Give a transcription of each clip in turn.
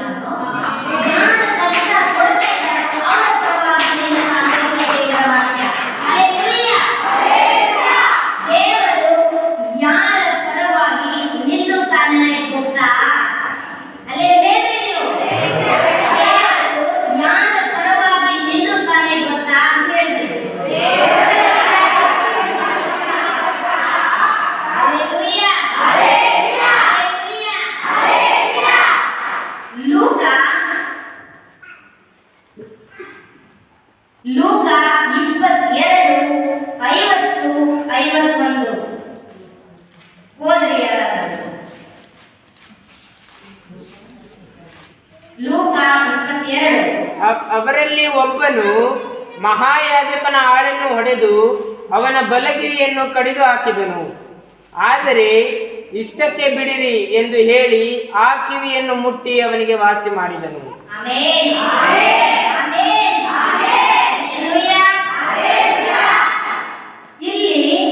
难。好。ಅವರಲ್ಲಿ ಒಬ್ಬನು ಮಹಾಯಾಜಕನ ಆಳನ್ನು ಹೊಡೆದು ಅವನ ಬಲಗಿರಿಯನ್ನು ಕಡಿದು ಹಾಕಿದನು. ಆದರೆ ಇಷ್ಟಕ್ಕೆ ಬಿಡಿರಿ ಎಂದು ಹೇಳಿ ಆ ಕಿವಿಯನ್ನು ಮುಟ್ಟಿ ಅವನಿಗೆ ವಾಸಿ ಮಾಡಿದನು. ಇಲ್ಲಿ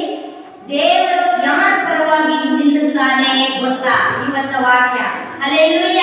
ಗೊತ್ತಾ? ಇವತ್ತ ವಾಕ್ಯ. ಅಲ್ಲೆಲ್ಲೂಯ್ಯ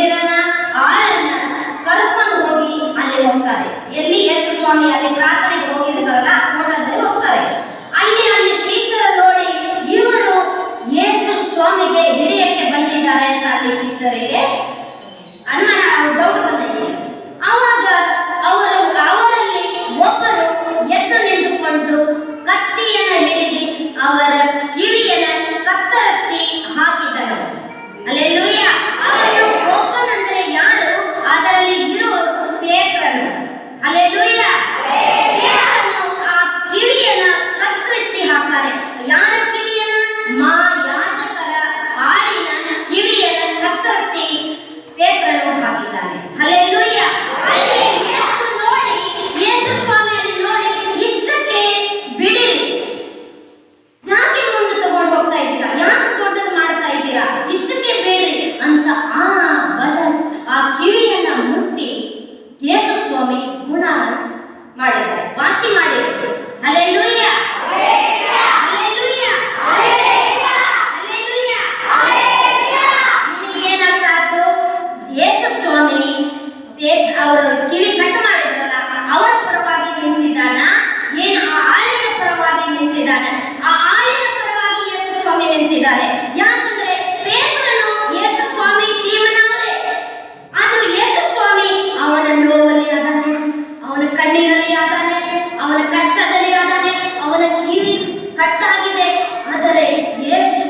ಕಟ್ಟಾಗಿದೆ. ಆದರೆ ಯೇಸು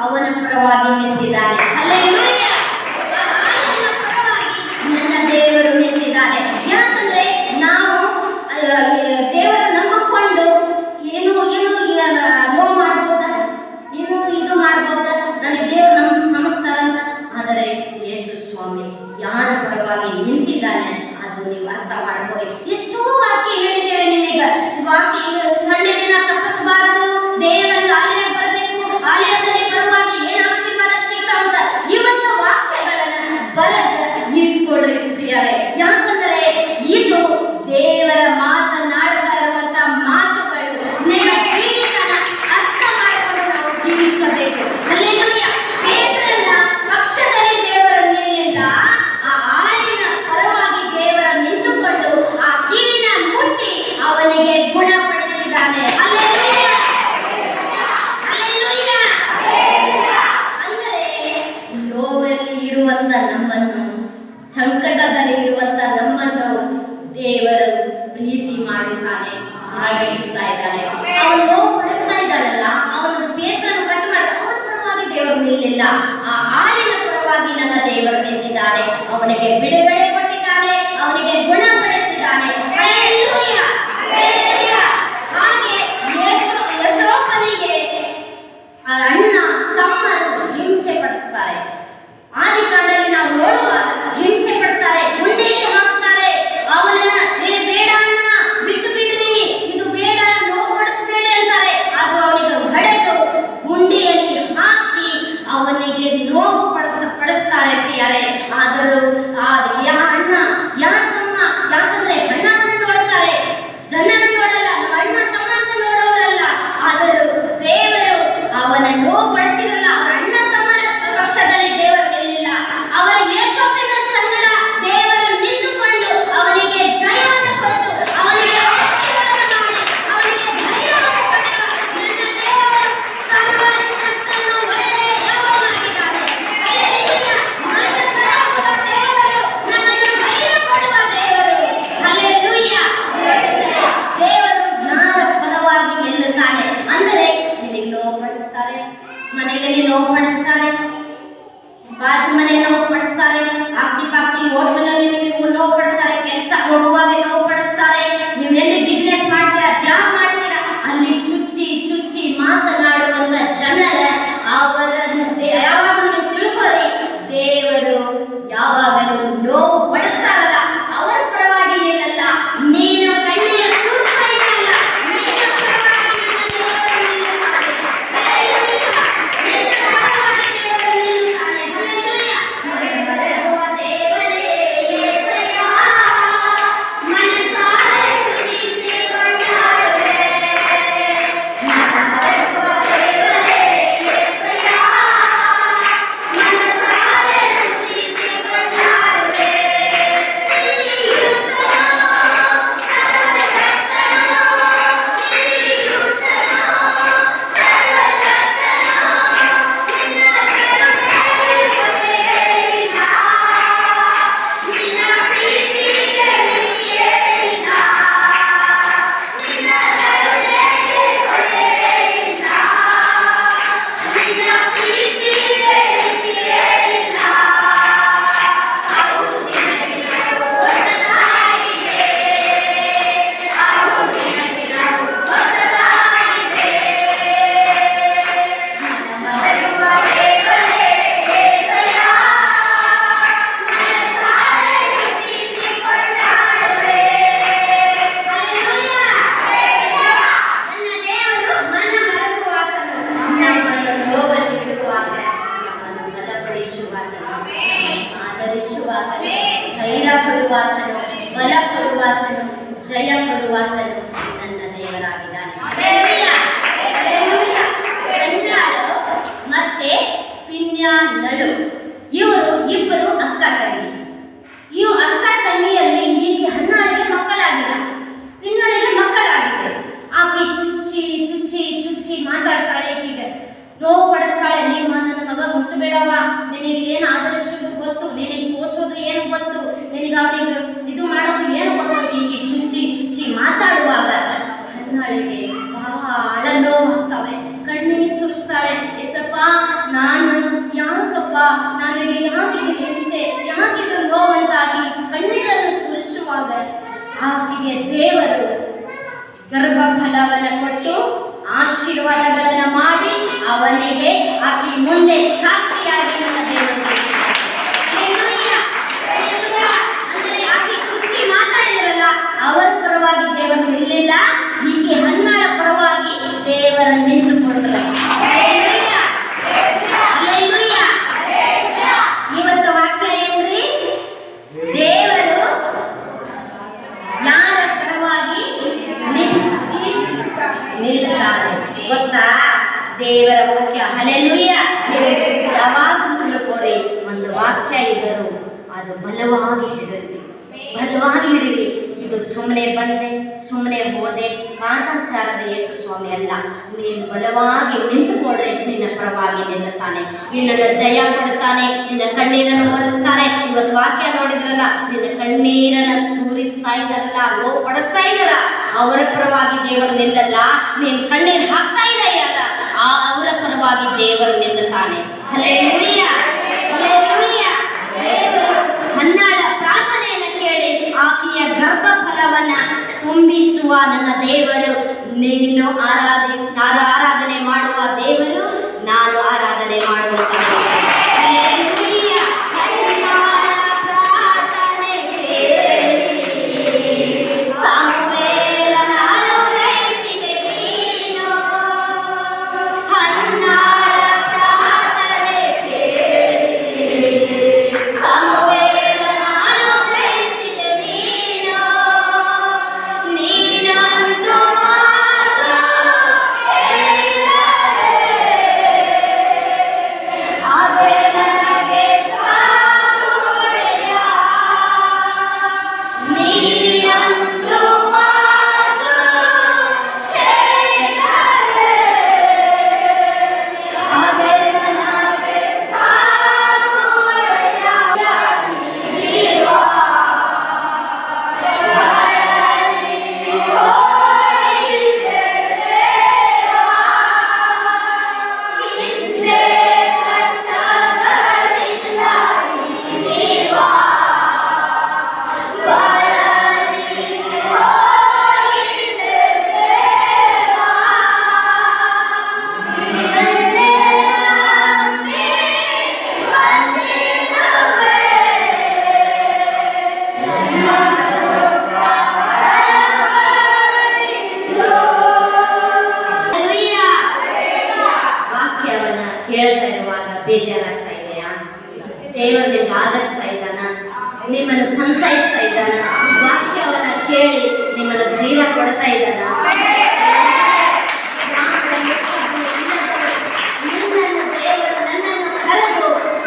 ಅವನ ಪರವಾಗಿ ನಿಂತಿದ್ದಾನೆ. ನಿನಗೆ ಏನು ಆದರ್ಶದ್ದು ಗೊತ್ತು? ನಿನಗೆ ಪೋಸೋದು ಏನು ಗೊತ್ತು? ನಿನಗೆ ಅವನಿಗೆ ಇದು ಮಾಡೋದು ಏನು ಗೊತ್ತು? ಹೀಗೆ ಚುಚ್ಚಿ ಚುಚ್ಚಿ ಮಾತಾಡುವಾಗ ಹನ್ನಾಳಿಗೆ ಬಹಳ ನೋವಾಗ್ತವೆ ಕಣ್ಣಿಗೆ ಸುರಿಸ್ತಾಳೆ. ಎಸಪ್ಪ, ನಾನು ಯಾಕಪ್ಪ? ನನಗೆ ಯಾಕಿದು ಹಿಂಸೆ? ಯಾಕಿದು ನೋವಂತಾಗಿ ಕಣ್ಣೀರನ್ನು ಸುರಿಸುವಾಗ ಆಕೆಗೆ ದೇವರು ಗರ್ಭಫಲವನ್ನು ಕೊಟ್ಟು ಆಶೀರ್ವಾದಗಳನ್ನು ಮಾಡಿ ಅವನಿಗೆ ಆಕೆ ಮುಂದೆ ದೇವರ ವಾಕ್ಯ ಹಲೆಲುಯ್ಯ ಯಾವಾಗಲೂ ತಿಳ್ಕೋರಿ ಒಂದು ವಾಕ್ಯ ಇದ್ದರು ಅದು ಬಲವಾಗಿ ಹಿಡಿರಿ ಬಲವಾಗಿ ಹಿಡಿರಿ ಇದು ಸುಮ್ಮನೆ ಬಂದೆ ಸುಮ್ಮನೆ ಹೋದೆ. ಕಾಟಾಚಾರದ ಯೇಸು ಸ್ವಾಮಿ ಅಲ್ಲ. ನೀನು ಬಲವಾಗಿ ನಿಂತುಕೊಂಡ್ರೆ ನಿನ್ನ ಪರವಾಗಿ ನಿಲ್ಲುತ್ತಾನೆ. ನಿನ್ನನ್ನು ಜಯ ಕೊಡುತ್ತಾನೆ. ನಿನ್ನ ಕಣ್ಣೀರನ್ನು ಒರೆಸ್ತಾನೆ ಇವತ್ತು ವಾಕ್ಯ ನೋಡಿದ್ರಲ್ಲ, ನಿನ್ನ ಕಣ್ಣೀರನ್ನ ಸೂರಿಸ್ತಾ ಇದ್ದಾರಲ್ಲ ಓ ಪಡಿಸ್ತಾ ಇದ್ದಾರ? ಅವರ ಪರವಾಗಿ ದೇವರು ನಿಲ್ಲಲ್ಲ. ನೀನು ಕಣ್ಣೀರು ಹಾಕ್ತಾ ಇದೆಯಲ್ಲ ಆ ಅವರ ಪರವಾಗಿ ದೇವರು ನಿಲ್ಲುತ್ತಾನೆ ದೇವರು ಹನ್ನಾಳ ಪ್ರಾರ್ಥನೆಯನ್ನು ಕೇಳಿ ಆಕೆಯ ಗರ್ಭಫಲವನ್ನ ತುಂಬಿಸುವ ನನ್ನ ದೇವರು. ನೀನು ಆರಾಧಿಸ ಆರಾಧನೆ ಮಾಡುವ ದೇವರು ಕೇಳ್ತಾ ಇರುವಾಗ ಬೇಜಾರಾಗ್ತಾ ಇದೆಯಾ? ದೇವರು ನಿಮ್ಗೆ ಆದರಿಸ್ತಾ ಇದ್ದಾನ? ನಿಮ್ಮನ್ನು ಸಂತೈಸ್ತಾ ಇದ್ದಾನ? ವಾಕ್ಯವನ್ನ ಕೇಳಿ ನಿಮ್ಮನ್ನು ಧೈರ್ಯ ಕೊಡ್ತಾ ಇದ್ದಾನ?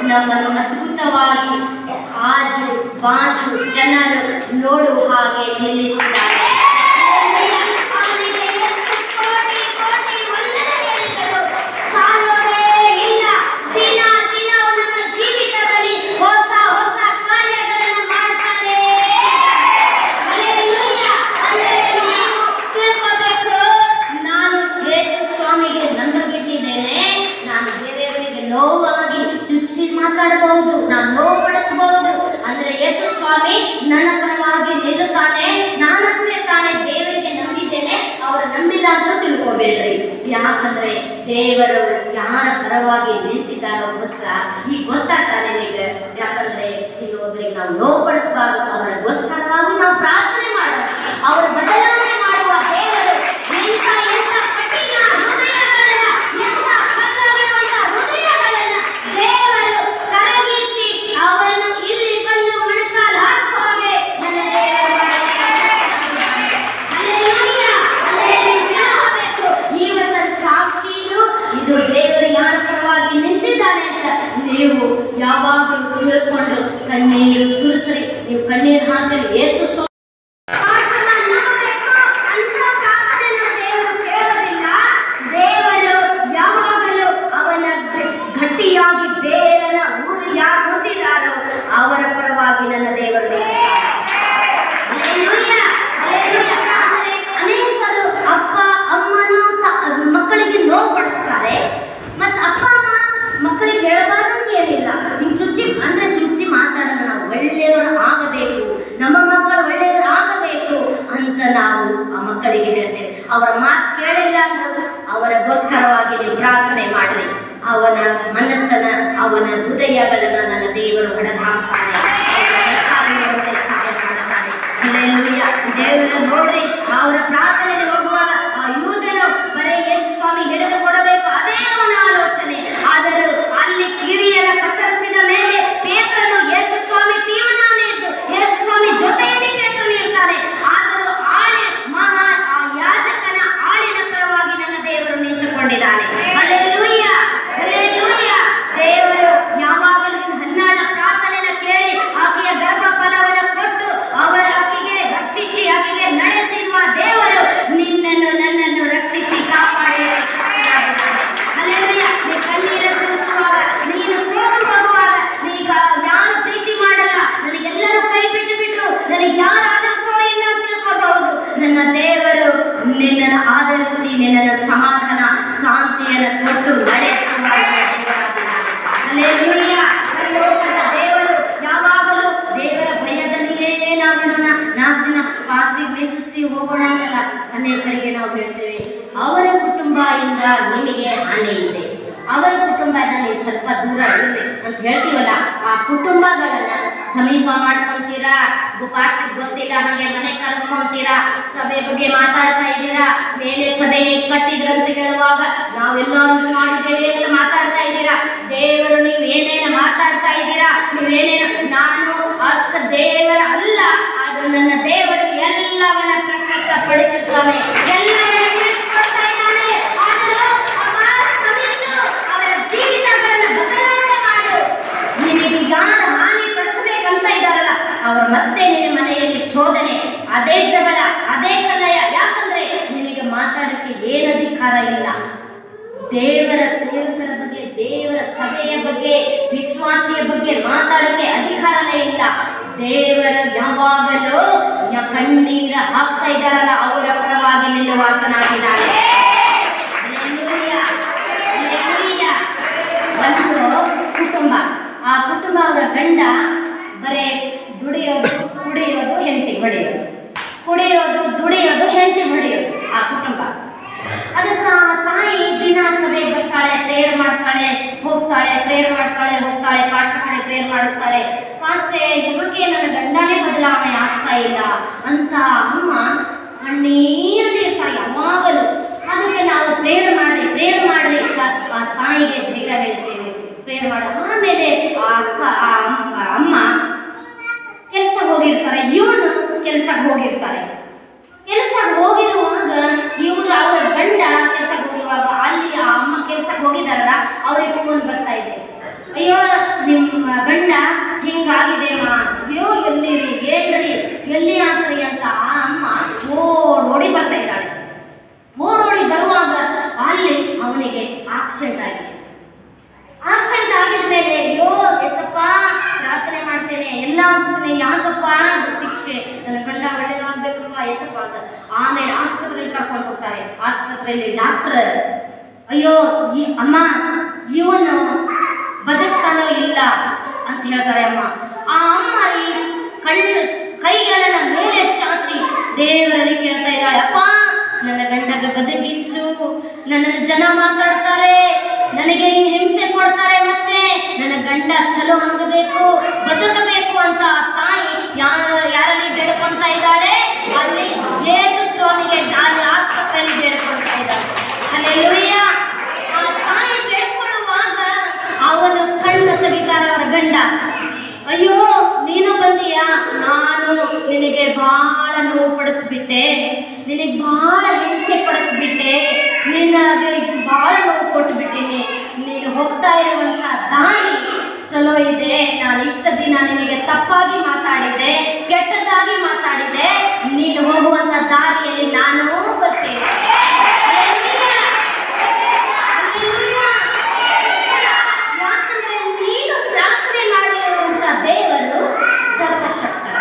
ನಮ್ಮನ್ನು ಅದ್ಭುತವಾಗಿ ಆಜು ಬಾಜು ಜನರು ನೋಡುವ ಹಾಗೆ ನಿಲ್ಲಿಸಿದ್ದಾರೆ ಅವನಿಗೆ ಎಷ್ಟು ಕೋಟಿ ಕೋಟಿ ವಂದನೆಗಳು ಸಾಲೋದೇ ಇಲ್ಲ ದಿನ ದಿನ ನಮ್ಮ ಜೀವಿತದಲ್ಲಿ ಹೊಸ ಹೊಸ ಕಾರ್ಯಗಳನ್ನು ಮಾಡ್ತಾನೆ ಹಲ್ಲೆಲೂಯ. ಅಂದ್ರೆ ನೀವು ತಿಳ್ಕೊಬೇಕು, ನಾನು ಯೇಸು ಸ್ವಾಮಿಗೆ ನನ್ನ ಬಿಟ್ಟಿದ್ದೇನೆ ನಾನು ಬೇರೆಯವರಿಗೆ ನೋವಾಗಿ ಚುಚ್ಚಿ ಮಾತಾಡಬಹುದು ನಾನು ನೋವು ಪಡಿಸಬಹುದು ಅಂದ್ರೆ ಯೇಸು ಸ್ವಾಮಿ ನನ್ನ ಪರವಾಗಿ ನಿಲ್ಲುತ್ತಾನೆ ನಾನಷ್ಟೇ ತಾನೆ ದೇವರಿಗೆ ನಂಬಿದ್ದೇನೆ, ಅವರು ನಂಬಿಲ್ಲ ಅಂತ ತಿಳ್ಕೊಬೇಡ್ರಿ. ಯಾಕಂದ್ರೆ ದೇವರು ಯಾರ ಪರವಾಗಿ ನಿಂತಿದ್ದಾರೋ ಗೊತ್ತ? ಈ ಗೊತ್ತಾಗ್ತಾನೆ ನಿಮಗೆ. ಯಾಕಂದ್ರೆ ಇನ್ನೊಬ್ರಿಗೆ ನಾವು ನೋವು ಅವರ ಅವರಿಗೋಸ್ಕರವಾಗಿ ನಾವು ಪ್ರಾರ್ಥನೆ ಮಾಡೋಣ. ಅವರು ಬದಲಾವಣೆ ಮಾಡುವ ದೇವರು ಎಂತ ಎಂತ ಕಠಿಣ ಹೃದಯಗಳನ್ನ ಎಂತ ಕಲ್ಲಾಗಿರುವಂತ ಹೃದಯಗಳನ್ನ ದೇವರು ಕರಗಿಸಿ ಅವನು ಇಲ್ಲಿ ಬಂದು ಮೊಣಕಾಲು ಹಾಕುವ ಹಾಗೆ ನನ್ನ ದೇವರು ಮಾಡಿದ್ದಾನೆ. ಹಲ್ಲೆಲೂಯ. ಅಂದ್ರೆ ನೀವು ತಿಳ್ಕೊಬೇಕು, ಇವತ್ತ ಸಾಕ್ಷಿಯು ಇದು ದೇವರು ಯಾರ ಪರವಾಗಿ ನಿಂತಿದ್ದಾನೆ ಅಂತ ನೀವು ಯಾವಾಗಲೂ ತಿಳ್ಕೊಂಡು ಕಣ್ಣೀರು ಸುರಿಸ್ರಿ ನೀವು ಕಣ್ಣೀರು ಹಾಕಲಿ. ಯೇಸು ಸ್ವಾಮಿ ಪ್ರಾರ್ಥನೆ ನಂಬಬೇಕು ಅಂತ ಪ್ರಾರ್ಥನೆಯನ್ನು ದೇವರು ಕೇಳೋದಿಲ್ಲ ದೇವರು ಯಾವಾಗಲೂ ಅವನ ಗ- ಗಟ್ಟಿಯಾಗಿ ಬೇರನ ಊರು ಯಾರು ಹೊಂದಿದ್ದಾರೋ ಅವರ ಪರವಾಗಿ ನನ್ನ ದೇವರು ನಿಂತಿದ್ದಾನೆ. Hallelujah, hallelujah. ಆದರೆ ಅನೇಕರು ಅಪ್ಪ ಅಮ್ಮನು ತ- ಮಕ್ಕಳಿಗೆ ನೋವು ಪಡಿಸ್ತಾರೆ ಮತ್ತು ಅಪ್ಪ ಅಮ್ಮ ಮಕ್ಕಳಿಗೆ ಹೇಳಬಾರ್ದಂತ ಏನಿಲ್ಲ ನೀವು ಚುಚ್ಚಿ ಅಂದ್ರೆ ಚುಚ್ಚಿ ಮಾತಾಡೋಣ ನಾವು ಒಳ್ಳೆಯವರು ಆಗಬೇಕು ನಮ್ಮ ಮಕ್ಕಳು ಒಳ್ಳೆಯವರು ಆಗಬೇಕು ಅಂತ ನಾವು ಆ ಮಕ್ಕಳಿಗೆ ಹೇಳ್ತೇವೆ ಅವರ ಮಾತು ಕೇಳಿಲ್ಲ ಅಂದ್ರು ಅವರಿಗೋಸ್ಕರವಾಗಿ ನೀವು ಪ್ರಾರ್ಥನೆ ಮಾಡ್ರಿ ಅವನ ಮನಸ್ಸನ್ನ ಅವನ ಹೃದಯಗಳನ್ನ ನನ್ನ ದೇವರು ಹೊಡೆದು ಹಾಕ್ತಾನೆ ಅವನ ಬೆಳಕಾಗುವುದಕ್ಕೆ ಸಹಾಯ ಮಾಡ್ತಾನೆ ಹಲ್ಲೆಲೂಯ. ದೇವರು ನೋಡ್ರಿ ಅವರ ಪ್ರಾರ್ಥನೆಗೆ ಹೋಗುವಾಗ ಆ ಯೂದನು ಬರೀ ಯೇಸು ಸ್ವಾಮಿ ಹಿಡಿದು ಕೊಡಬೇಕು ಅದೇ ಅವನ ಆಲೋಚನೆ ಆದರೂ ಅಲ್ಲಿ ಕಿವಿಯನ್ನ ಕತ್ತರಿಸಿದ ಮೇಲೆ ಪೇತ್ರನು ಯೇಸು ಸ್ವಾಮಿ ತೀವನಾನೆ ಇದ್ದು ಯೇಸು ಸ್ವಾಮಿ ಜೊತೆಯಲ್ಲಿ ಪೇತ್ರನು ಇರ್ತಾನೆ ಆದರೂ ಆಳಿ ಮಹಾ ಆ ಯಾಜಕನ ಆಳಿನ ಪರವಾಗಿ ನನ್ನ ದೇವರು ನಿಂತುಕೊಂಡಿದ್ದಾನೆ ಹಲ್ಲೆಲೂಯ ಹಲ್ಲೆಲೂಯ ದೇವರು ಯಾವಾಗಲೂ ಹನ್ನಾಳ ಪ್ರಾರ್ಥನೆನ ಕೇಳಿ ಆಕೆಯ ಗರ್ಭ ಫಲವನ್ನು ಕೊಟ್ಟು ಅವರ ಆಕೆಗೆ ರಕ್ಷಿಸಿ ಆಕೆಗೆ ನಡೆಸಿರುವ ದೇವರು ನಿನ್ನನ್ನು ನನ್ನನ್ನು ರಕ್ಷಿಸಿ ಕಾಪಾಡಿದರೆ ಶಕ್ತನಾಗಿದ್ದಾನೆ. ಹಲ್ಲೆಲೂಯ. ನೀ ಕಣ್ಣೀರ ಸುರಿಸುವಾಗ ನೀನು ಸೋತು ಹೋಗುವಾಗ ನೀಗ ಯಾರು ಪ್ರೀತಿ ಮಾಡಲ್ಲ ನನಗೆಲ್ಲರೂ ಕೈ ಬಿಟ್ಟು ಬಿಟ್ರು ನನಗೆ ಯಾರು ಆದರಿಸೋ ಇಲ್ಲ ಅಂತ ತಿಳ್ಕೋಬಹುದು ನನ್ನ ದೇವರು ನಿನ್ನನ್ನು ಆಧರಿಸಿ ನಿನ್ನನ್ನು ಸಮಾಧಾನ ಶಾಂತಿಯನ್ನು ಕೊಟ್ಟು ನಡೆಸುವ ನನ್ನ ದೇವರಾಗಿದ್ದಾನೆ. ಹಲ್ಲೆಲೂಯ. ಪರಲೋಕದ ದೇವರು ಯಾವಾಗಲೂ ದೇವರ ಭಯದಲ್ಲಿಯೇ ನಾವಿರೋಣ ನಾಲ್ಕು ದಿನ ಪಾಸ್ಟಿಗೆ ಮೆಚ್ಚಿಸಿ ಹೋಗೋಣ ಅಂತಲ್ಲ ಅನೇಕರಿಗೆ ನಾವು ಹೇಳ್ತೇವೆ ಅವರ ಕುಟುಂಬ ಇಂದ ನಿಮಗೆ ಹಾನಿ ಇದೆ ಅವರ ಕುಟುಂಬದ ನೀವು ಸ್ವಲ್ಪ ದೂರ ಇರುತ್ತೆ ಅಂತ ಹೇಳ್ತೀವಲ್ಲ, ಆ ಕುಟುಂಬಗಳನ್ನ ಸಮೀಪ ಮಾಡ್ಕೊಂತೀರಾ? ಪಾಸ್ಟಿಗೆ ಗೊತ್ತಿಲ್ಲ ಹಾಗೆ ಮನೆ ಕರೆಸ್ಕೊಂತೀರಾ? ಸಭೆ ಬಗ್ಗೆ ಮಾತಾಡ್ತಾ ಇದ್ದೀರಾ? ಮೇಲೆ ಸಭೆ ಹೇಗೆ ಕಟ್ಟಿದ್ರಂತ ಹೇಳುವಾಗ ನಾವೆಲ್ಲ ಮಾಡಿದ್ದೇವೆ ಅಂತ ಮಾತಾಡ್ತಾ ಇದ್ದೀರಾ? ದೇವರು ನೀವು ಏನೇನು ಮಾತಾಡ್ತಾ ಇದ್ದೀರಾ? ನೀವೇನೇನು, ನಾನು ಅಷ್ಟ ದೇವರ ಅಲ್ಲ ಆದ್ರೂ ನನ್ನ ದೇವರು ಎಲ್ಲವನ್ನ ಪ್ರಕಾಶಪಡಿಸುತ್ತಾನೆ. ಎಲ್ಲವನ್ನ ತಿಳಿಸ್ಕೊಡ್ತಾ ಇದ್ದಾನೆ ಆದರೂ ಅಮ್ಮ ಶ್ರಮಿಸು, ಅವರ ಜೀವಿತಗಳನ್ನ ಬದಲಾವಣೆ ಮಾಡು ನಿನಗೆ ಯಾರು ಹಾನಿ ಪಡಿಸಬೇಕಂತ ಇದ್ದಾರಲ್ಲ ಅವರು ಮತ್ತೆ ನಿನ್ನ ಮನೆಯಲ್ಲಿ ಶೋಧನೆ ಅದೇ ಜಗಳ ಅದೇ ಕಲಯ ಯಾಕಂದ್ರೆ ನಿನಗೆ ಮಾತಾಡಕ್ಕೆ ಏನು ಅಧಿಕಾರ ಇಲ್ಲ ದೇವರ ಸೇವಕರ ಬಗ್ಗೆ, ದೇವರ ಸಭೆಯ ಬಗ್ಗೆ, ವಿಶ್ವಾಸಿಯ ಬಗ್ಗೆ ಮಾತಾಡಕ್ಕೆ ಅಧಿಕಾರನೇ ಇಲ್ಲ. ದೇವರು ಯಾವಾಗಲೂ ಕಣ್ಣೀರ ಹಾಕ್ತಾ ಇದ್ದಾರಲ್ಲ, ಅವರ ಪರವಾಗಿ ನಿಲ್ಲುವಾತನಾಗಿದ್ದಾನೆ. ಒಂದು ಕುಟುಂಬ, ಆ ಕುಟುಂಬ ಅವರ ಗಂಡ ಬರೇ ದುಡಿಯೋದು, ಕುಡಿಯೋದು, ಹೆಂಡತಿ ಹೊಡೆಯೋದು. ಕುಡಿಯೋದು, ದುಡಿಯೋದು, ಹೆಂಡತಿ ಹೊಡೆಯೋದು, ಆ ಕುಟುಂಬ. ಅದಕ್ಕೆ ದಿನ ಸಭೆ ಬರ್ತಾಳೆ ಪ್ರೇಯರ್ ಮಾಡ್ತಾಳೆ, ಹೋಗ್ತಾಳೆ ಪ್ರೇಯರ್ ಮಾಡ್ತಾಳೆ, ಹೋಗ್ತಾಳೆ ಪಾಸ್ಟರ್ಗಳೇ ಪ್ರೇಯರ್ ಮಾಡಿಸ್ತಾರೆ ಪಾಸ್ಟ್ರೆ ಯುವಕೆ ನನ್ನ ಗಂಡನೇ ಬದಲಾವಣೆ ಆಗ್ತಾ ಇಲ್ಲ. ಅಂತ ಅಮ್ಮ ಕಣ್ಣೀರಲ್ಲಿ ಇರ್ತಾರೆ ಯಾವಾಗಲೂ. ಅದಕ್ಕೆ ನಾವು ಪ್ರೇಯರ್ ಮಾಡ್ರಿ ಪ್ರೇಯರ್ ಮಾಡ್ರಿ ಅಂತ ತಾಯಿಗೆ ಧೈರ್ಯ ಹೇಳ್ತೇವೆ. ಪ್ರೇಯರ್ ಮಾಡ. ಆಮೇಲೆ ಆ ಅಕ್ಕ ಅಮ್ಮ ಕೆಲಸ ಹೋಗಿರ್ತಾರೆ. ಇವನು ಕೆಲಸಕ್ಕೆ ಹೋಗಿರ್ತಾರೆ. ಕೆಲಸಕ್ಕೆ ಹೋಗಿರುವಾಗ ಇವರು ಅವರ ಗಂಡ ಕೆಲಸಕ್ಕೆ ಹೋಗಿರುವಾಗ ಅಲ್ಲಿ ಆ ಅಮ್ಮ ಕೆಲಸಕ್ಕೆ ಹೋಗಿದಾರಲ್ಲ ಅವ್ರಿಗೆ ಫೋನ್ ಬರ್ತಾ ಇದೆ. ಅಯ್ಯೋ, ನಿಮ್ಮ ಗಂಡ ಹಿಂಗಾಗಿದೆ ಮಾ. ಅಯ್ಯೋ, ಎಲ್ಲಿರಿ, ಏನ್ರಿ, ಎಲ್ಲಿ ಆಗ್ರಿ ಅಂತ ಆ ಅಮ್ಮ ಓಡೋಡಿ ಬರ್ತಾ ಇದ್ದಾಳೆ. ಓಡೋಡಿ ಬರುವಾಗ ಅಲ್ಲಿ ಅವನಿಗೆ ಆಕ್ಸಿಡೆಂಟ್ ಆಗಿದೆ. ಆಕ್ಸಿಡೆಂಟ್ ಆಗಿದ ಮೇಲೆ, ಅಯ್ಯೋ, ಎಸಪ್ಪ, ಪ್ರಾರ್ಥನೆ ಮಾಡ್ತೇನೆ, ಎಲ್ಲ ಯಾಕಪ್ಪ, ಇದು ಶಿಕ್ಷೆ. ನನ್ನ ಗಂಡ ಒಳ್ಳೆ ಎಸಪ್ಪ ಹೆಸರುವಾದ ಆಮೇಲೆ ಆಸ್ಪತ್ರೆಗೆ ಕರ್ಕೊಂಡು ಹೋಗ್ತಾರೆ. ಆಸ್ಪತ್ರೆಯಲ್ಲಿ ಡಾಕ್ಟರ್ ಅಯ್ಯೋ, ಈ ಅಮ್ಮ, ಇವನು ಬದುಕ್ತಾನೋ ಇಲ್ಲ ಅಂತ ಹೇಳ್ತಾರೆ ಅಮ್ಮ. ಆ ಅಮ್ಮ ಈ ಕಣ್ಣು ಕೈಗಳನ್ನ ಮೇಲೆ ಚಾಚಿ ದೇವರಲ್ಲಿ ಕೇಳ್ತಾ ಇದ್ದಾಳೆ, ಅಪ್ಪ, ನನ್ನ ಗಂಡಗ ಬದುಕಿಸು. ನನ್ನ ಜನ ಮಾತಾಡ್ತಾರೆ. ನನಗೆ ಹಿಂಸೆ ಕೊಡ್ತಾರೆ ಮತ್ತೆ ನನ್ನ ಗಂಡ ಚಲೋ ಆಗಬೇಕು, ಬದುಕಬೇಕು ಅಂತ ತಾಯಿ ಯಾರ, ಯಾರಲ್ಲಿ ಬೇಡ್ಕೊಳ್ತಾ ಇದ್ದಾಳೆ? ಅಲ್ಲಿ ಯೇಸು ಸ್ವಾಮಿಗೆ ಅಲ್ಲಿ ಆಸ್ಪತ್ರೆಯಲ್ಲಿ ಬೇಡ್ಕೊಳ್ತಾ ಇದ್ದಾರೆ ಅಲ್ಲೆಲ್ಲೂಯ್ಯ ಆ ತಾಯಿ ಬೇಡ್ಕೊಳ್ಳುವಾಗ ಅವನು ಕಣ್ಣು ತೆಗಿತಾರೆ ಅವರ ಗಂಡ. ಅಯ್ಯೋ, ನೀನು ಬಂದೀಯಾ? ನಾನು ನಿನಗೆ ಬಹಳ ನೋವು ಪಡಿಸ್ಬಿಟ್ಟೆ ನಿನಗೆ ಬಹಳ ಹಿಂಸೆ ಪಡಿಸ್ಬಿಟ್ಟೆ. ನಿನಗೆ ಬಹಳ ನೋವು ಕೊಟ್ಟುಬಿಟ್ಟಿನಿ ನೀನು ಹೋಗ್ತಾ ಇರುವಂತ ದಾರಿ ಚಲೋ ಇದೆ. ನಾನು ಇಷ್ಟ ದಿನ ನಿನಗೆ ತಪ್ಪಾಗಿ ಮಾತಾಡಿದೆ ಕೆಟ್ಟದಾಗಿ ಮಾತಾಡಿದೆ ನೀನು ಹೋಗುವಂತ ದಾರಿಯಲ್ಲಿ ನಾನು ಬರ್ತೇನೆ ಯಾಕಂದ್ರೆ ನೀನು ಪ್ರಾರ್ಥನೆ ಮಾಡಿರುವಂತ ದೇವರು ಸರ್ವಶಕ್ತರ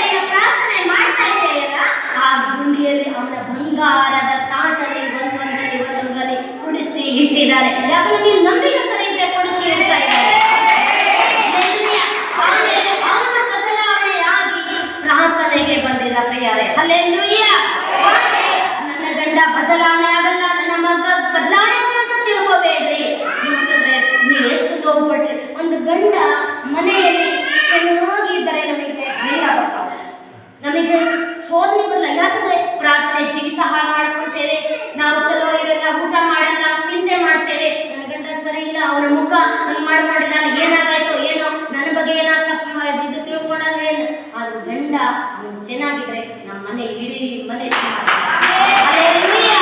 ನೀನು ಪ್ರಾರ್ಥನೆ ಮಾಡ್ತಾ ಇದೆಯಲ್ಲ ಆ ಗುಂಡಿಯಲ್ಲಿ ಅವನ ಬಂಗಾರದ ತಾಟಲ್ಲಿ ಒಂದೊಂದಲ್ಲಿ ಒಂದೊಂದಲ್ಲಿ ಕುಡಿಸಿ ಇಟ್ಟಿದ್ದಾರೆ ಯಾಕಂದ್ರೆ ನೀನು ನಂಬಿಕಸ್ಥರಿಗೆ ಕುಡಿಸಿ ಇಡ್ತಾ ಇದ್ದಾರೆ ಹಲ್ಲೆಲೂಯಾ. ಆಮೇಲೆ ಅವನ ಬದಲಾವಣೆಯಾಗಿ ಪ್ರಾರ್ಥನೆಗೆ ಬಂದಿದ ಪ್ರಿಯರೇ ಹಲ್ಲೆಲೂಯ ಹಾಗೆ ನನ್ನ ಗಂಡ ಬದಲಾವಣೆ ಆಗಲ್ಲ ನನ್ನ ಮಗ ಬದಲಾವಣೆ ಆಗಲ್ಲ ಅಂತ ತಿಳ್ಕೋಬೇಡ್ರಿ ಯಾಕಂದ್ರೆ ನೀವು ಎಷ್ಟು ನೋವು ಪಟ್ರಿ ಒಂದು ಗಂಡ ಮನೆಯಲ್ಲಿ ಚೆನ್ನಾಗಿದ್ದರೆ ನಮಗೆ ಧೈರ್ಯ ಬರ್ತಾವೆ ನಮಗೆ ಸೋದನೆ ಬರಲ್ಲ ಯಾಕಂದ್ರೆ ಪ್ರಾರ್ಥನೆ ಜೀವಿತ ಹಾಳು ಮಾಡ್ಕೊಳ್ತೇವೆ ನಾವು ಚಲೋ ಇರಲ್ಲ ಊಟ ಮಾಡಲ್ಲ ಚಿಂತೆ ಮಾಡ್ತೇವೆ ನನ್ನ ಗಂಡ ಸರಿ ಇಲ್ಲ ಅವನ ಮುಖ ಹಂಗ್ ಮಾಡಿ ಮಾಡಿದಾನೆ ಏನಾಗಾಯ್ತು ಏನೋ ನನ್ನ ಬಗ್ಗೆ ಏನಾಗ ತಪ್ಪು ಮಾಡಿದ್ದು ಇದು ತಿಳ್ಕೊಂಡಂದ್ರೆ ಏನು ಅದು ಗಂಡ ಅವ್ನು ಚೆನ್ನಾಗಿದ್ರೆ ನಮ್ಮ ಮನೆ ಇಡೀ ಮನೆ ಹಲ್ಲೆಲೂಯಾ.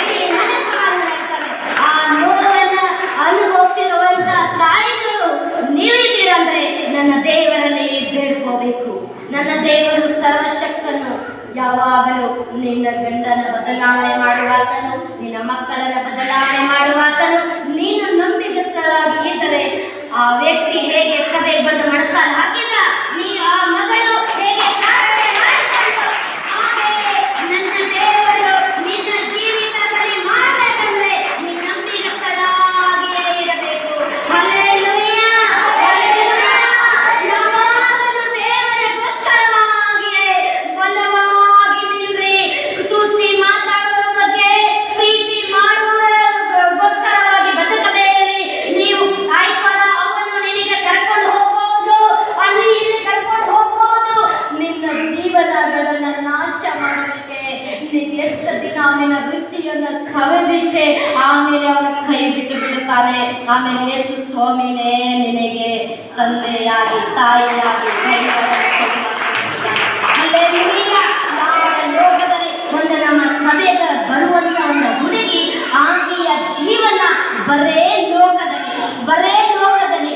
ಇಡೀ ಮನೆ ಸಮಾಧಾನವಾಗ್ತದೆ. ಆ ನೋವನ್ನ ಅನುಭವಿಸಿರುವಂತ ತಾಯಿಗಳು ನೀವಿದ್ದೀರಂದ್ರೆ ನನ್ನ ದೇವರಲ್ಲಿ ಬೇಡ್ಕೋಬೇಕು ನನ್ನ ದೇವರು ಸರ್ವಶಕ್ತನು ಯಾವಾಗಲೂ ನಿನ್ನ ಗಂಡನ ಬದಲಾವಣೆ ಮಾಡುವಾತನು ನಿನ್ನ ಮಕ್ಕಳನ್ನ ಬದಲಾವಣೆ ಮಾಡುವಾತನು ನೀನು ನಂಬಿಗಸ್ತಳಾಗಿ ಇದ್ದರೆ ಆ ವ್ಯಕ್ತಿ ಹೇಗೆ ಸಭೆಗೆ ಬಂದು ಮಣಕಾಲು ಹಾಕಿದ ನೀ ಆ ಮಗಳು ಹೇಗೆ ಪ್ರಾರ್ಥನೆ ಮಾಡಿಕೊಂಡು ಹಾಗೆ ನನ್ನ ದೇವರು ನಿನ್ನ ಜೀವಿತದಲ್ಲಿ ಮಾಡಬೇಕಂದ್ರೆ ನೀ ನಂಬಿಗಸ್ತಳಾಗಿಯೇ ಇರಬೇಕು ಹಲ್ಲೆಲೂಯಾ ಹಲ್ಲೆಲೂಯಾ ಯಾವಾಗಲೂ ದೇವರಿಗೋಸ್ಕರವಾಗಿಯೇ ಬಲವಾಗಿ ನಿಲ್ರಿ ಸೂಚಿ ಮಾತಾಡೋರ ಬಗ್ಗೆ ಪ್ರೀತಿ ಮಾಡುವಗೋಸ್ಕರವಾಗಿ ಬದುಕಬೇಡ್ರಿ ನೀವು ಆಯ್ಪರ ಅವನು ನಿನಗೆ ಕರ್ಕೊಂಡು ಹೋಗ್ಬೋದು ಅಲ್ಲಿ ಇಲ್ಲಿ ಕರ್ಕೊಂಡು ಹೋಗ್ಬೋದು ನಿನ್ನ ಜೀವನಗಳನ್ನ ನಾಶ ಮಾಡಲಿಕ್ಕೆ ನೀನು ಎಷ್ಟು ದಿನ ಅವನಿನ ರುಚಿಯನ್ನ ಸವೆದಿಕ್ಕೆ ಆಮೇಲೆ ಅವನ ಕೈ ಬಿಟ್ಟು ಬಿಡುತ್ತಾನೆ ಆಮೇಲೆ ಯೇಸು ಸ್ವಾಮಿನೇ ನಿನಗೆ ತಂದೆಯಾಗಿ ತಾಯಿಯಾಗಿ ಕೈಗಳನ್ನು ಕೊಡುತ್ತಾನೆ. ಹಲ್ಲೆಲೂಯಾ. ಯಾವ ಲೋಕದಲ್ಲಿ ಒಂದು ನಮ್ಮ ಸಭೆಗ ಬರುವಂತ ಒಂದು ಹುಡುಗಿ ಆಕೆಯ ಜೀವನ ಬರೇ ಲೋಕದಲ್ಲಿ ಬರೇ ಲೋಕದಲ್ಲಿ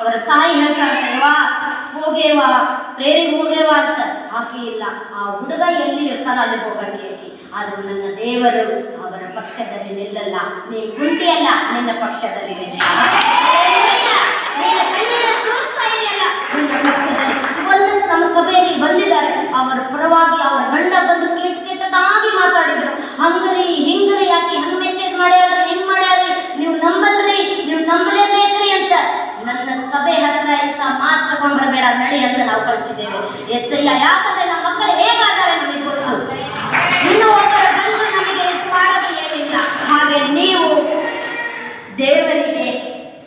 ಅವರ ತಾಯಿ ಹೇಳ್ತಾರಲ್ವಾ ಹೋಗೇವ ಪ್ರೇರಿಗೆ ಹೋಗೇವಾ ಅಂತ ಆಕೆ ಇಲ್ಲ ಆ ಹುಡುಗ ಎಲ್ಲಿ ಇರ್ತಾರ ಅಲ್ಲಿ ಹೋಗಕ್ಕೆ ಆದ್ರೆ ನನ್ನ ದೇವರು ಅವರ ಪಕ್ಷದಲ್ಲಿ ನಿಲ್ಲಲ್ಲ ನೀ ಕುಂತಿಯಲ್ಲ ನಿನ್ನ ಪಕ್ಷದಲ್ಲಿ ನಿಲ್ಲ. ಹಲ್ಲೆಲೂಯಾ. ನೀನು ಕಣ್ಣಿನ ಸೂಸ್ತಾ ಇದೆಯಲ್ಲ ನಿನ್ನ ಪಕ್ಷದಲ್ಲಿ ಒಂದು ನಮ್ಮ ಸಭೆಯಲ್ಲಿ ಬಂದಿದ್ದಾರೆ. ಅವರ ಪರವಾಗಿ ಅವರ ಗಂಡ ಬಂದು ಕೆಟ್ಟ ಕೆಟ್ಟದಾಗಿ ಮಾತಾಡಿದ್ರು. ಹಂಗರಿ, ಹಿಂಗರಿ, ಯಾಕೆ ಹಂಗ ಮೆಸೇಜ್ ಮಾಡ್ಯಾರ್ರಿ ಹಿಂಗ್ ಮಾಡ್ಯಾರ್ರಿ ನೀವು ನಂಬಲ್ರಿ, ನೀವು ನಂಬಲೇಬೇಕ್ರಿ ಅಂತ ನನ್ನ ಸಭೆ ಹತ್ರ ಇಂತ ಮಾತು ತಗೊಂಡ್ ಬರ್ಬೇಡ ನಡಿ ಅಂತ ನಾವು ಕಳಿಸಿದ್ದೇವೆ. ಎಸ್ ಇಲ್ಲ ಯಾಕಂದ್ರೆ ನಮ್ಮ ಮಕ್ಕಳು ಹೇಗಾದರೆ ನಮಗೆ ಗೊತ್ತು ಇನ್ನು ಒಬ್ಬರ ಬಂದು ನಮಗೆ ಇದು ಮಾಡೋದು ಏನಿಲ್ಲ ಹಾಗೆ ನೀವು ದೇವರಿಗೆ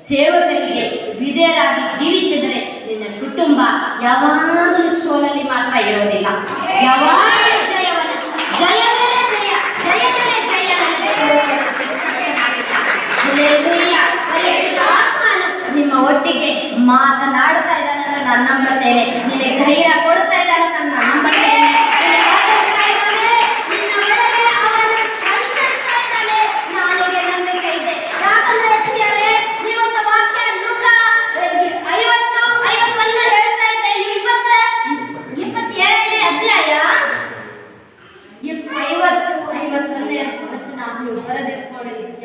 ಸೇವಕರಿಗೆ ವಿಧೇಯರಾಗಿ ಜೀವಿಸಿದರೆ ನಿನ್ನ ಕುಟುಂಬ ಯಾವಾಗಲೂ ಸೋಲಲ್ಲಿ ಮಾತ್ರ ಇರೋದಿಲ್ಲ ಯಾವಾಗಲೂ ಜಯವನ್ನ ಜಯವೇ ಜಯ ಜಯವೇ ಜಯ ನನ್ನ ದೇವರು ಹಲ್ಲೆಲೂಯಾ. ಪರಿಶುದ್ಧ ಆತ್ಮನು ನಿಮ್ಮ ಒಟ್ಟಿಗೆ ಮಾತನಾಡ್ತಾ ಇದ್ದಾನೆ ಅಂತ ನಾನು ನಂಬುತ್ತೇನೆ ನಿಮಗೆ ಧೈರ್ಯ ಕೊಡ್ತಾ ಇದ್ದಾನೆ ಅಂತ ನಾನು ನಂಬುತ್ತೇನೆ ನಿನ್ನ ಮಾತಾಡ್ತಾ ಇದ್ದಾನೆ, ನಿನ್ನ ಒಳಗೆ ಅವನು ಸಂತೈಸ್ತಾ ಇದ್ದಾನೆ. ನನಗೆ ನಂಬಿಕೆ ಇದೆ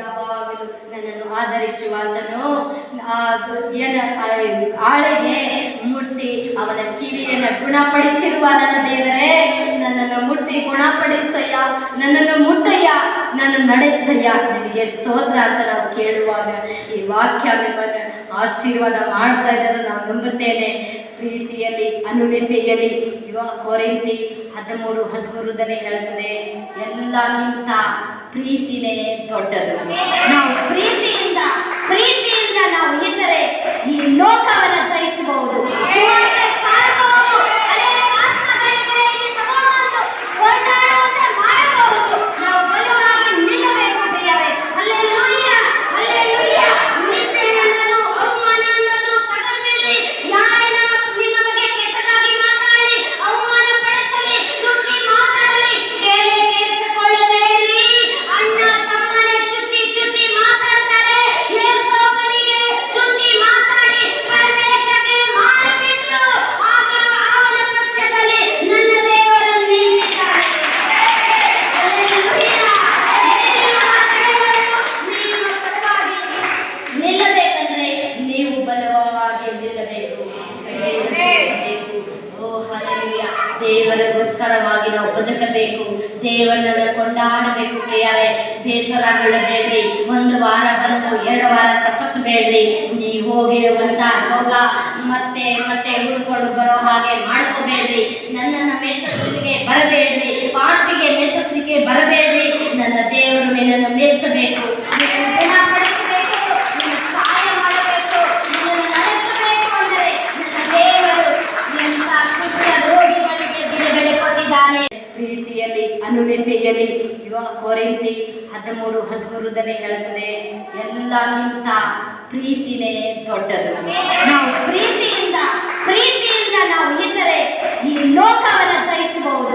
ಆಧರಿಸುವಾತನು ನನ್ನನ್ನು ಆಧರಿಸುವಾತನು ಆಳೆಗೆ ಮುಟ್ಟಿ ಅವನ ಕಿವಿಯನ್ನು ಗುಣಪಡಿಸಿರುವ ನನ್ನ ದೇವರೇ, ನನ್ನನ್ನು ಮುಟ್ಟಿ ಗುಣಪಡಿಸಯ್ಯ, ನನ್ನನ್ನು ಮುಟ್ಟಯ್ಯ ನನ್ನ ನಡೆಸಯ್ಯ. ನಿನಗೆ ಸ್ತೋತ್ರ ಅಂತ ನಾವು ಕೇಳುವಾಗ ಈ ವಾಕ್ಯ ನಿಮ್ಮನ್ನು ಆಶೀರ್ವಾದ ಮಾಡ್ತಾ ಇದ್ದಾರೆ ನಾವು ನಂಬುತ್ತೇನೆ. ಪ್ರೀತಿಯಲ್ಲಿ ಅನುನಿತೆಯಲ್ಲಿ ಇವಾಗ ಕೊರಿಂತಿ ಹದಿಮೂರು ಹದಿಮೂರದಲ್ಲೇ ಹೇಳ್ತದೆ, ಎಲ್ಲಕ್ಕಿಂತ ಪ್ರೀತಿನೇ ದೊಡ್ಡದು. ನಾವು ಪ್ರೀತಿಯಿಂದ ಪ್ರೀತಿಯಿಂದ ನಾವು ಇದ್ದರೆ ಈ ಲೋಕವನ್ನು ಜಯಿಸಬಹುದು ಸುವಾರ್ತೆ ಸಾರಬಹುದು ಅನೇಕ ಆತ್ಮಗಳಿಗೆ ಈ ಸಭಾವನ್ನು ಕೊಂಡಾಡುವಂತೆ ಮಾಡಬಹುದು ನಾವು ಬಲವಾಗಿ ನಿಲ್ಲಬೇಕು ಪ್ರಿಯರೇ ಹಲ್ಲೆಲೂಯ ಹಲ್ಲೆಲೂಯ ನಿಂದೆ ಅನ್ನೋದು ಅವಮಾನ ಅನ್ನೋದು ತಗಲ್ಬೇಡಿ ಯಾರೇ ನಮ್ಮ ನಿಮ್ಮ ಬಗ್ಗೆ ಕೆಟ್ಟದಾಗಿ ಮಾತಾಡಿ ಅವಮಾನ ಪಡಿಸಲಿ ಚುಚ್ಚಿ ಮಾತಾಡಲಿ ಕೇಳಿ ಕೇಳಿಸಿಕೊಳ್ಳಬೇಡಿ ಅಣ್ಣ ತಮ್ಮನೇ ಚುಚ್ಚಿ ಚುಚ್ಚಿ ಮಾತಾಡ್ತಾರೆ ಯೇಸೋವನಿಗೆ ಚುಚ್ಚಿ ಮಾತಾಡಿ ಪರದೇಶಕ್ಕೆ ಮಾರಿಬಿಟ್ರು ಆದರೂ ಅವನ ಪಕ್ಷದಲ್ಲಿ ನನ್ನ ದೇವರು ನಿಂತಿದ್ದಾರೆ ಹಲ್ಲೆಲೂಯ. ನಿಮ್ಮ ಪರವಾಗಿ ನಿಲ್ಲಬೇಕಂದ್ರೆ ನೀವು ಬಲವಾಗಿ ನಿಲ್ಲಬೇಕು ಬೇಕು ಓ ಹಲೆಲೂಯ ದೇವರಿಗೋಸ್ಕರವಾಗಿ ನಾವು ಬದುಕಬೇಕು ದೇವರನ್ನ ಕೊಂಡಾಡಬೇಕು ಪ್ರಿಯರೇ ಬೇಸರಗೊಳ್ಳಬೇಡ್ರಿ ಒಂದು ವಾರ ಬಂದು ಎರಡು ವಾರ ತಪ್ಪಿಸಬೇಡ್ರಿ ನೀವು ಹೋಗಿರುವಂತ ರೋಗ ಮತ್ತೆ ಮತ್ತೆ ಹುಡುಕೊಂಡು ಬರೋ ಹಾಗೆ ಮಾಡ್ಕೋಬೇಡ್ರಿ. ನನ್ನನ್ನು ಮೆಚ್ಚಿಸಲಿಕ್ಕೆ ಬರಬೇಡ್ರಿ. ಪಾಸ್ಟಿಗೆ ಮೆಚ್ಚಿಸಲಿಕ್ಕೆ ಬರಬೇಡ್ರಿ. ನನ್ನ ದೇವರು ನಿನ್ನನ್ನು ಮೆಚ್ಚಬೇಕು ಪ್ರೀತಿಯಲ್ಲಿ, ಅನುನಿಂದೆಯಲ್ಲಿ ಯುವ ಕೊರಿಂತಿ ಹದಿಮೂರು ಹದಿಮೂರದಲ್ಲೇ ಹೇಳ್ತದೆ. ಎಲ್ಲಕ್ಕಿಂತ ಪ್ರೀತಿನೇ ದೊಡ್ಡದು. ನಾವು ಪ್ರೀತಿಯಿಂದ ಪ್ರೀತಿಯಿಂದ ನಾವು ಇದ್ದರೆ ಈ ಲೋಕವನ್ನು ಜಯಿಸಬಹುದು.